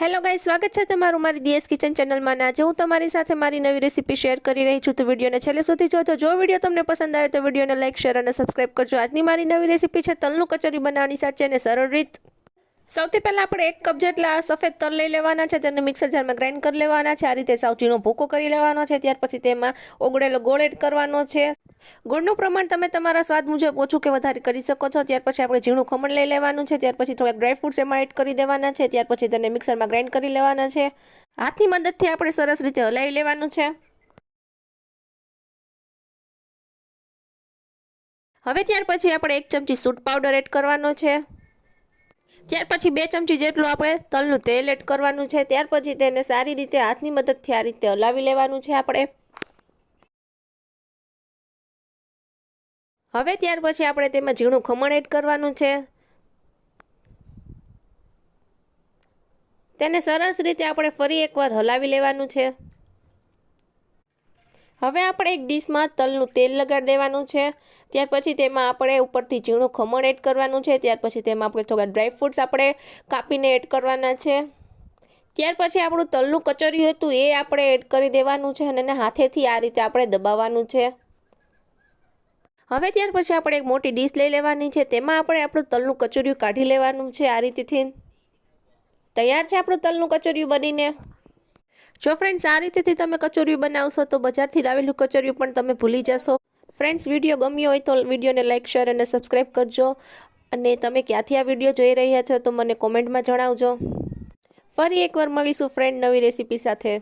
Hello ગાઈ સ્વાગત છે તમારું મારી દીએસ કિચન ચેનલમાં આજે હું તમારી સાથે મારી નવી રેસીપી શેર કરી રહી છું. તો વિડીયોને છેલ્લે સુધી જોજો. જો વીડિયો તમને પસંદ આવે તો વિડીયોને લાઇક શેર અને સબસ્ક્રાઇબ કરજો. આજની મારી નવી રેસીપી છે તલનું કચોરી બનાવવાની સાચી અને સરળ રીત. સૌથી પહેલાં આપણે એક કપ જેટલા સફેદ તલ લઈ લેવાના છે તેને મિક્સર જારમાં ગ્રાઇન્ડ કરી લેવાના છે. આ રીતે સાવચીનો ભૂકો કરી લેવાનો છે, ત્યાર પછી તેમાં ઓગળેલો ગોળ એડ કરવાનો છે. ગોળનું પ્રમાણ તમે તમારા સ્વાદ મુજબ ઓછું કે વધારે કરી શકો છો. ત્યાર પછી આપણે ઝીણું ખમણ લઈ લેવાનું છે, ત્યાર પછી થોડાક ડ્રાય ફ્રૂટ્સ એમાં એડ કરી દેવાના છે, ત્યાર પછી તેને મિક્સરમાં ગ્રાઇન્ડ કરી લેવાના છે. હાથની મદદથી આપણે સરસ રીતે હલાવી લેવાનું છે. હવે ત્યાર પછી આપણે એક ચમચી સૂટ પાવડર એડ કરવાનો છે. ત્યાર પછી બે ચમચી જેટલું આપણે તલનું તેલ એડ કરવાનું છે. ત્યાર પછી તેને સારી રીતે હાથની મદદથી આ રીતે હલાવી લેવાનું છે આપણે. હવે ત્યાર પછી આપણે તેમાં ઝીણું ખમણ એડ કરવાનું છે. તેને સરસ રીતે આપણે ફરી એકવાર હલાવી લેવાનું છે. હવે આપણે એક ડીશમાં તલનું તેલ લગાડી દેવાનું છે. ત્યાર પછી તેમાં આપણે ઉપરથી ઝીણું ખમણ એડ કરવાનું છે. ત્યાર પછી તેમાં આપણે થોડા ડ્રાય ફ્રૂટ્સ આપણે કાપીને એડ કરવાના છે. ત્યાર પછી આપણું તલનું કચોરી હતું એ આપણે એડ કરી દેવાનું છે અને એને હાથેથી આ રીતે આપણે દબાવવાનું છે. હવે ત્યાર પછી આપણે એક મોટી ડીશ લઈ લેવાની છે. તેમાં આપણે આપણું તલનું કચોરિયું કાઢી લેવાનું છે આ રીતેથી. તૈયાર છે આપણું તલનું કચોરિયું બનીને. જો ફ્રેન્ડ્સ આ રીતેથી તમે કચોરિયું બનાવશો તો બજારથી લાવેલું કચોરિયું પણ તમે ભૂલી જશો. ફ્રેન્ડ્સ વીડિયો ગમ્યો હોય તો વિડીયોને લાઇક શેર અને સબસ્ક્રાઈબ કરજો. અને તમે ક્યાંથી આ વીડિયો જોઈ રહ્યા છો તો મને કોમેન્ટમાં જણાવજો. ફરી એકવાર મળીશું ફ્રેન્ડ નવી રેસીપી સાથે.